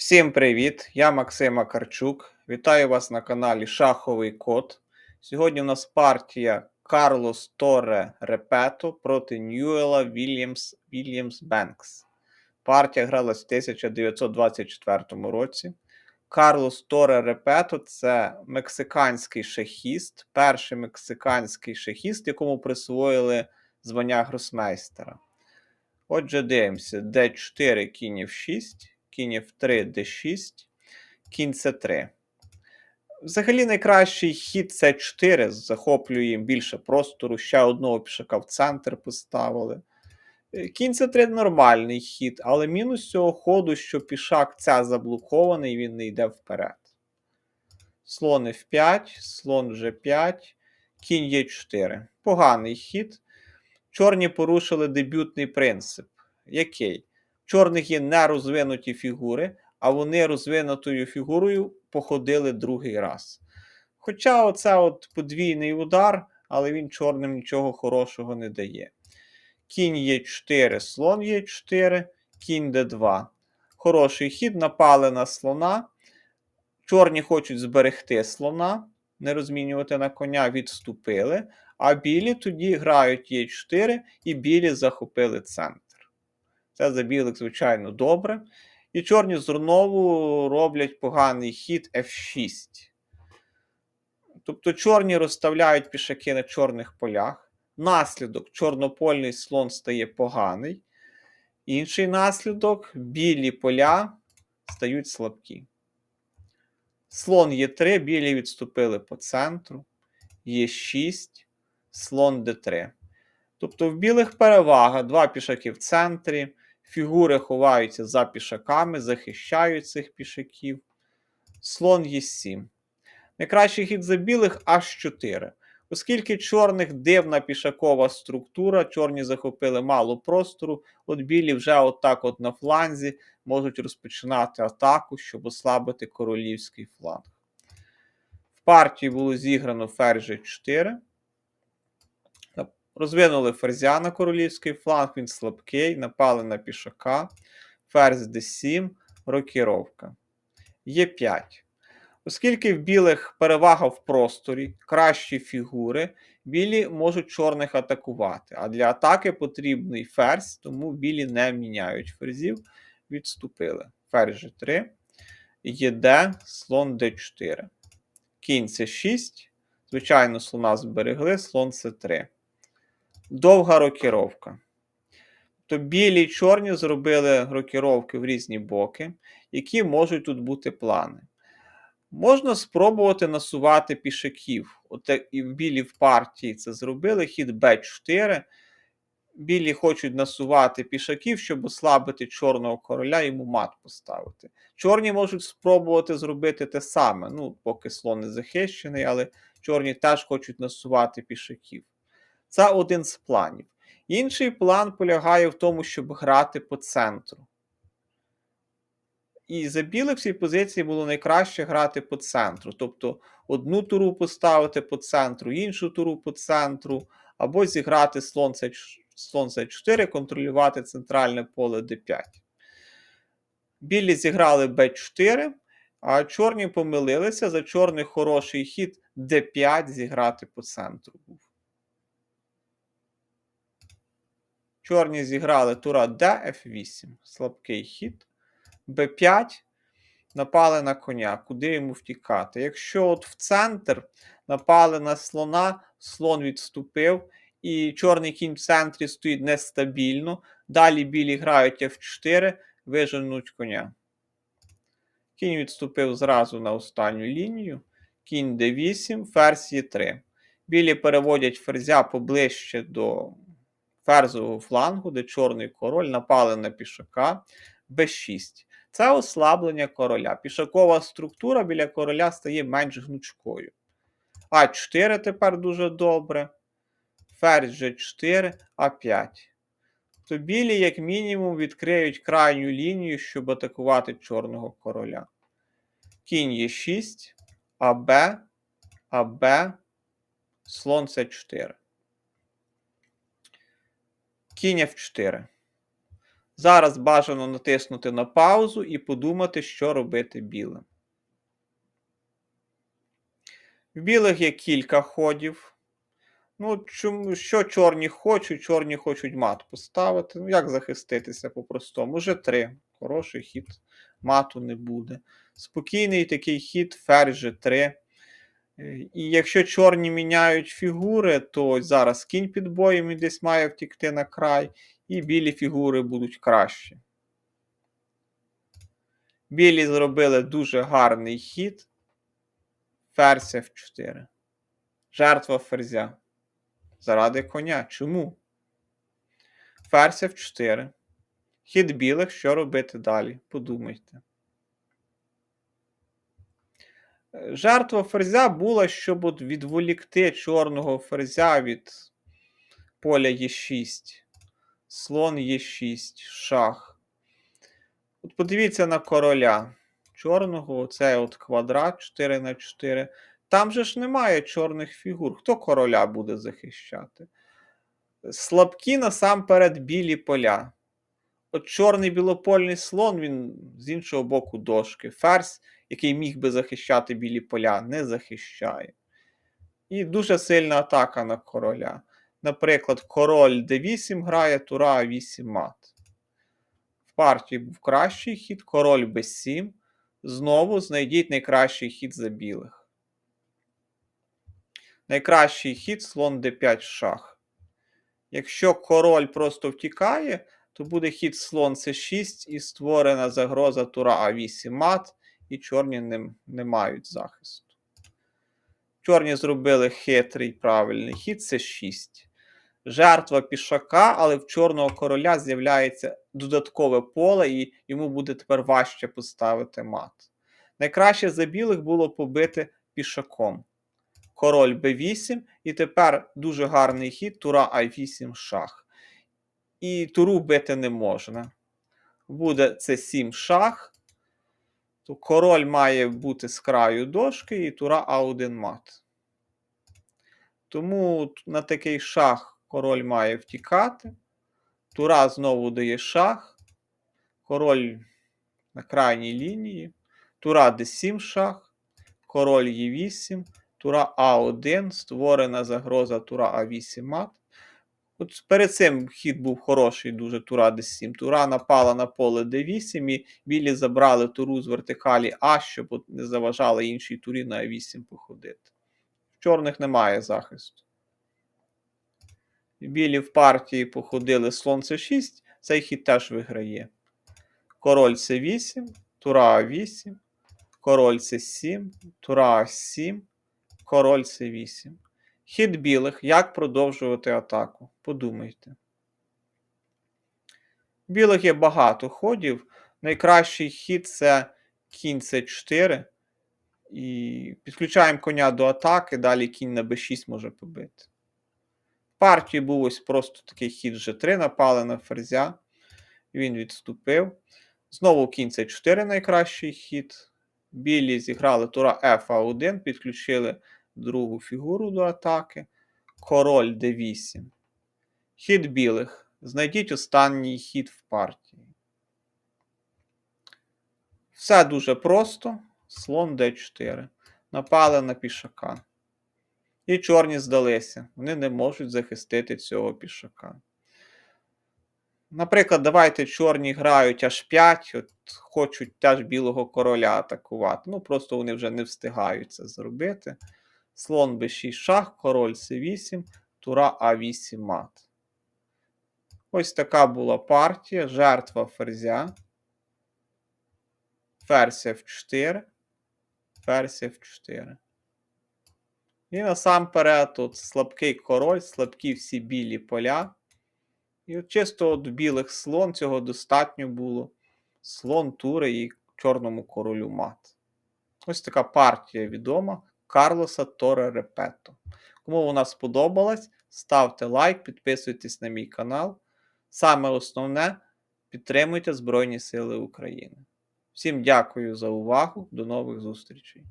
Всім привіт! Я Максим Акарчук. Вітаю вас на каналі Шаховий Код. Сьогодні у нас партія Карлос Торе Репето проти Ньюела Вільямс Вільямс Бенкс. Партія гралась в 1924 році. Карлос Торе Репето це мексиканський шахіст, перший мексиканський шахіст, якому присвоїли звання гросмейстера. Отже, дивимося: D4 кінь F6 кінь F3, D6, кінь C3. Взагалі найкращий хід С4 захоплює більше простору, ще одного пішака в центр поставили. Е, кінь С3 нормальний хід, але мінус цього ходу, що пішак ця заблокований, він не йде вперед. Слон F5, слон G5, кінь Е4. Поганий хід. Чорні порушили дебютний принцип. Який? Чорних є нерозвинуті фігури, а вони розвинутою фігурою походили другий раз. Хоча оце от подвійний удар, але він чорним нічого хорошого не дає. Кінь Е4, слон Е4, кінь Д2. Хороший хід, напали на слона. Чорні хочуть зберегти слона, не розмінювати на коня, відступили. А білі тоді грають Е4 і білі захопили центр. Це за білих, звичайно, добре. І чорні знову роблять поганий хід F6. Тобто чорні розставляють пішаки на чорних полях. Наслідок чорнопольний слон стає поганий. Інший наслідок білі поля стають слабкі. Слон Е3, білі відступили по центру. Є6, слон Д3. Тобто в білих перевага два пішаки в центрі. Фігури ховаються за пішаками, захищають цих пішаків. Слон Е7. Найкращий хід за білих аж 4. Оскільки чорних дивна пішакова структура, чорні захопили мало простору, от білі вже отак от на фланзі можуть розпочинати атаку, щоб ослабити королівський фланг. В партії було зіграно ферзь 4. Розвинули ферзя на королівський фланг, він слабкий, напали на пішака. Ферзь d7, рокіровка. Є5. Оскільки в білих перевага в просторі, кращі фігури, білі можуть чорних атакувати. А для атаки потрібний ферзь, тому білі не міняють ферзів. Відступили. Ферзь G3, ЄД, слон d4. Кінь С6. Звичайно, слона зберегли, слон С3 довга рокіровка. То білі і чорні зробили рокіровки в різні боки, які можуть тут бути плани. Можна спробувати насувати пішаків. От і білі в партії це зробили. Хід Б4. Білі хочуть насувати пішаків, щоб ослабити чорного короля і йому мат поставити. Чорні можуть спробувати зробити те саме. Ну, поки слон не захищений, але чорні теж хочуть насувати пішаків. Це один з планів. Інший план полягає в тому, щоб грати по центру. І за білих в цій позиції було найкраще грати по центру. Тобто одну туру поставити по центру, іншу туру по центру, або зіграти слон С4, контролювати центральне поле d5. Білі зіграли b4, а чорні помилилися. За чорний хороший хід d5 зіграти по центру був. Чорні зіграли тура d F8. Слабкий хід. Б5. Напали на коня. Куди йому втікати? Якщо от в центр напали на слона, слон відступив, і чорний кінь в центрі стоїть нестабільно. Далі білі грають F4, виженуть коня. Кінь відступив зразу на останню лінію. Кінь d8, ферзь Е3. Білі переводять ферзя поближче до ферзового флангу, де чорний король напали на пішака b6. Це ослаблення короля. Пішакова структура біля короля стає менш гнучкою. А4 тепер дуже добре. Ферзь G4, А5. То білі, як мінімум, відкриють крайню лінію, щоб атакувати чорного короля. Кінь Е6, АБ, АБ, слон С4. Кінь F4. Зараз бажано натиснути на паузу і подумати, що робити білим. В білих є кілька ходів. Ну, що чорні хочуть? Чорні хочуть мат поставити. Ну, як захиститися по-простому? Вже три. Хороший хід мату не буде. Спокійний такий хід, ферзь G3. Е, І якщо чорні міняють фігури, то зараз кінь під боєм і десь має втікти на край, і білі фігури будуть кращі. Білі зробили дуже гарний хід. Ферзь F4. Жертва ферзя. Заради коня. Чому? Ферзь F4. Хід білих, що робити далі? Подумайте. Жертва ферзя була, щоб от відволікти чорного ферзя від поля Е6. Слон Е6, шах. От подивіться на короля. Чорного, оцей от квадрат 4 на 4. Там же ж немає чорних фігур. Хто короля буде захищати? Слабкі насамперед білі поля. От чорний білопольний слон, він з іншого боку дошки. Ферзь, який міг би захищати білі поля, не захищає. І дуже сильна атака на короля. Наприклад, король d8 грає, тура А8 мат. В партії був кращий хід, король b7. Знову знайдіть найкращий хід за білих. Найкращий хід слон d5 шах. Якщо король просто втікає, то буде хід слон c6 і створена загроза тура А8 мат, і чорні не, не мають захисту. Чорні зробили хитрий правильний хід c6. Жертва пішака, але в чорного короля з'являється додаткове поле, і йому буде тепер важче поставити мат. Найкраще за білих було побити пішаком. Король b8, і тепер дуже гарний хід, тура А8 шах. І туру бити не можна. Буде c7 шах. То король має бути з краю дошки, і тура А1 мат. Тому на такий шах король має втікати. Тура знову дає шах. Король на крайній лінії. Тура d7 шах. Король Е8. Тура А1. Створена загроза тура А8 мат. От перед цим хід був хороший, дуже тура d7. Тура напала на поле d8, і білі забрали туру з вертикалі А, щоб не заважали іншій турі на А8 походити. В чорних немає захисту. Білі в партії походили слон c6, цей хід теж виграє. Король c8, тура А8, король c7, тура А7, король c8. Хід білих. Як продовжувати атаку? Подумайте. Білих є багато ходів. Найкращий хід це кінь c4. І підключаємо коня до атаки, далі кінь на b6 може побити. В партії був ось просто такий хід G3, напали на ферзя. Він відступив. Знову кінь c4 найкращий хід. Білі зіграли тура F1, підключили другу фігуру до атаки. Король d8. Хід білих. Знайдіть останній хід в партії. Все дуже просто. Слон d4. Напали на пішака. І чорні здалися. Вони не можуть захистити цього пішака. Наприклад, давайте чорні грають аж 5, от хочуть теж білого короля атакувати. Ну, просто вони вже не встигають це зробити. Слон b6 шах, король c8, тура А8 мат. Ось така була партія. Жертва ферзя. Ферзь F4. Ферзь F4. І насамперед тут слабкий король, слабкі всі білі поля. І от чисто от білих слон цього достатньо було. Слон тури і чорному королю мат. Ось така партія відома. Карлоса Торе Репето. Кому вона сподобалась, ставте лайк, підписуйтесь на мій канал. Саме основне підтримуйте Збройні Сили України. Всім дякую за увагу. До нових зустрічей!